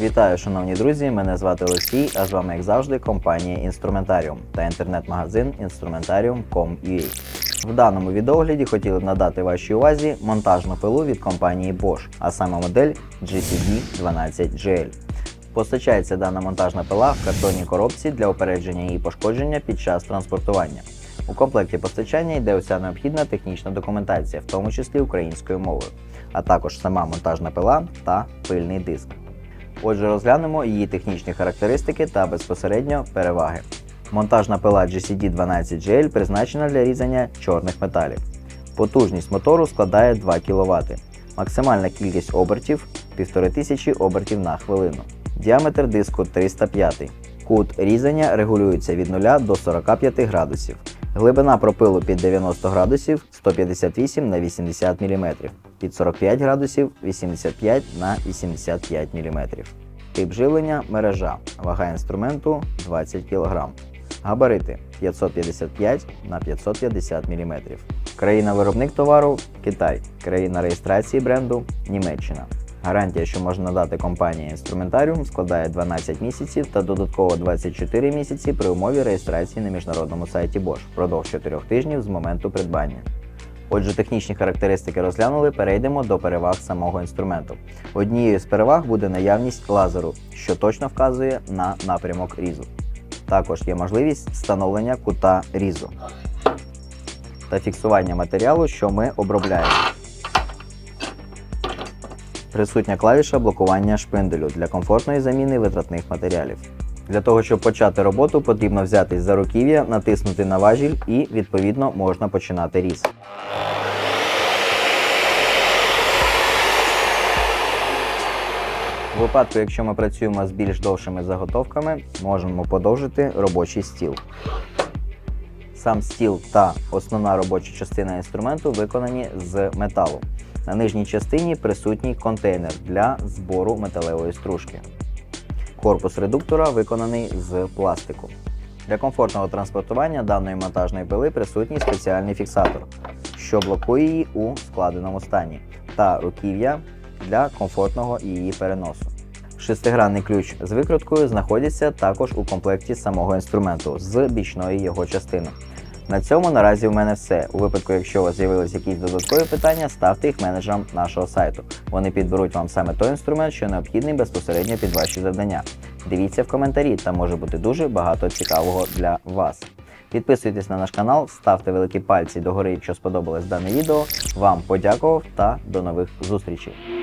Вітаю, шановні друзі! Мене звати Олексій, а з вами, як завжди, компанія Інструментаріум та інтернет-магазин Instrumentarium.com.ua. В даному відеогляді хотіли б надати вашій увазі монтажну пилу від компанії Bosch, а саме модель GCD12GL. Постачається дана монтажна пила в картонній коробці для опередження її пошкодження під час транспортування. У комплекті постачання йде уся необхідна технічна документація, в тому числі українською мовою, а також сама монтажна пила та пильний диск. Отже, розглянемо її технічні характеристики та безпосередньо переваги. Монтажна пила GCD12GL призначена для різання чорних металів. Потужність мотору складає 2 кВт. Максимальна кількість обертів 1500 обертів на хвилину. Діаметр диску 305. Кут різання регулюється від 0 до 45 градусів. Глибина пропилу під 90 градусів 158 на 80 мм, під 45 градусів 85 на 85 мм. Тип живлення мережа. Вага інструменту 20 кг. Габарити 555 на 550 мм. Країна-виробник товару Китай. Країна реєстрації бренду Німеччина. Гарантія, що можна надати компанії інструментаріум, складає 12 місяців та додатково 24 місяці при умові реєстрації на міжнародному сайті Bosch впродовж 4 тижнів з моменту придбання. Отже, технічні характеристики розглянули, перейдемо до переваг самого інструменту. Однією з переваг буде наявність лазеру, що точно вказує на напрямок різу. Також є можливість встановлення кута різу та фіксування матеріалу, що ми обробляємо. Присутня клавіша блокування шпинделю для комфортної заміни витратних матеріалів. Для того, щоб почати роботу, потрібно взятись за руків'я, натиснути на важіль і, відповідно, можна починати різ. У випадку, якщо ми працюємо з більш довшими заготовками, можемо подовжити робочий стіл. Сам стіл та основна робоча частина інструменту виконані з металу. На нижній частині присутній контейнер для збору металевої стружки. Корпус редуктора виконаний з пластику. Для комфортного транспортування даної монтажної пили присутній спеціальний фіксатор, що блокує її у складеному стані, та руків'я для комфортного її переносу. Шестигранний ключ з викруткою знаходяться також у комплекті самого інструменту з бічної його частини. На цьому наразі в мене все. У випадку, якщо у вас з'явились якісь додаткові питання, ставте їх менеджерам нашого сайту. Вони підберуть вам саме той інструмент, що необхідний безпосередньо під ваші завдання. Дивіться в коментарі, там може бути дуже багато цікавого для вас. Підписуйтесь на наш канал, ставте великі пальці догори, якщо сподобалось дане відео. Вам подякував та до нових зустрічей.